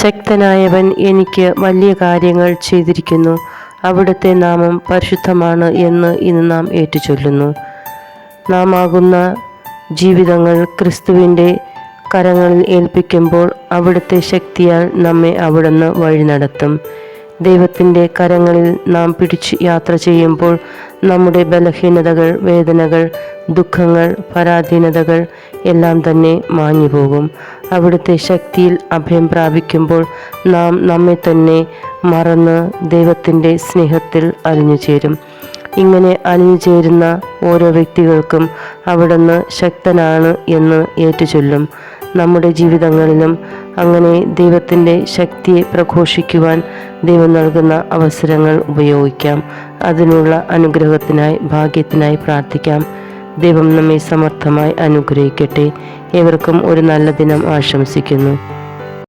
ശക്തനായവൻ എനിക്ക് വലിയ കാര്യങ്ങൾ ചെയ്തിരിക്കുന്നു. അവിടുത്തെ നാമം പരിശുദ്ധമാണ് എന്ന് ഇന്ന് നാം ഏറ്റുചൊല്ലുന്നു. നാം ആകുന്ന ജീവിതങ്ങൾ ക്രിസ്തുവിന്റെ കരങ്ങളിൽ ഏൽപ്പിക്കുമ്പോൾ അവിടുത്തെ ശക്തിയാൽ നമ്മെ അവിടുന്ന് വഴി നടത്തും ദൈവത്തിന്റെ കരങ്ങളിൽ നാം പിടിച്ച് യാത്ര ചെയ്യുമ്പോൾ നമ്മുടെ ബലഹീനതകൾ വേദനകൾ ദുഃഖങ്ങൾ പരാധീനതകൾ എല്ലാം തന്നെ മാഞ്ഞു പോകും. അവിടുത്തെ ശക്തിയിൽ അഭയം പ്രാപിക്കുമ്പോൾ നാം നമ്മെ തന്നെ മറന്ന് ദൈവത്തിന്റെ സ്നേഹത്തിൽ അലിഞ്ഞു ചേരും. ഇങ്ങനെ അലിഞ്ഞു ചേരുന്ന ഓരോ വ്യക്തികൾക്കും അവിടുന്ന് ശക്തനാണ് എന്ന് ഏറ്റുചൊല്ലും. നമ്മുടെ ജീവിതങ്ങളിലും അങ്ങനെ ദൈവത്തിന്റെ ശക്തിയെ പ്രഘോഷിക്കുവാൻ ദൈവം നൽകുന്ന അവസരങ്ങൾ ഉപയോഗിക്കാം. അതിനുള്ള അനുഗ്രഹത്തിനായി ഭാഗ്യത്തിനായി പ്രാർത്ഥിക്കാം. ദൈവം നമ്മെ സമർത്ഥമായി അനുഗ്രഹിക്കട്ടെ. ഏവർക്കും ഒരു നല്ല ദിനം ആശംസിക്കുന്നു.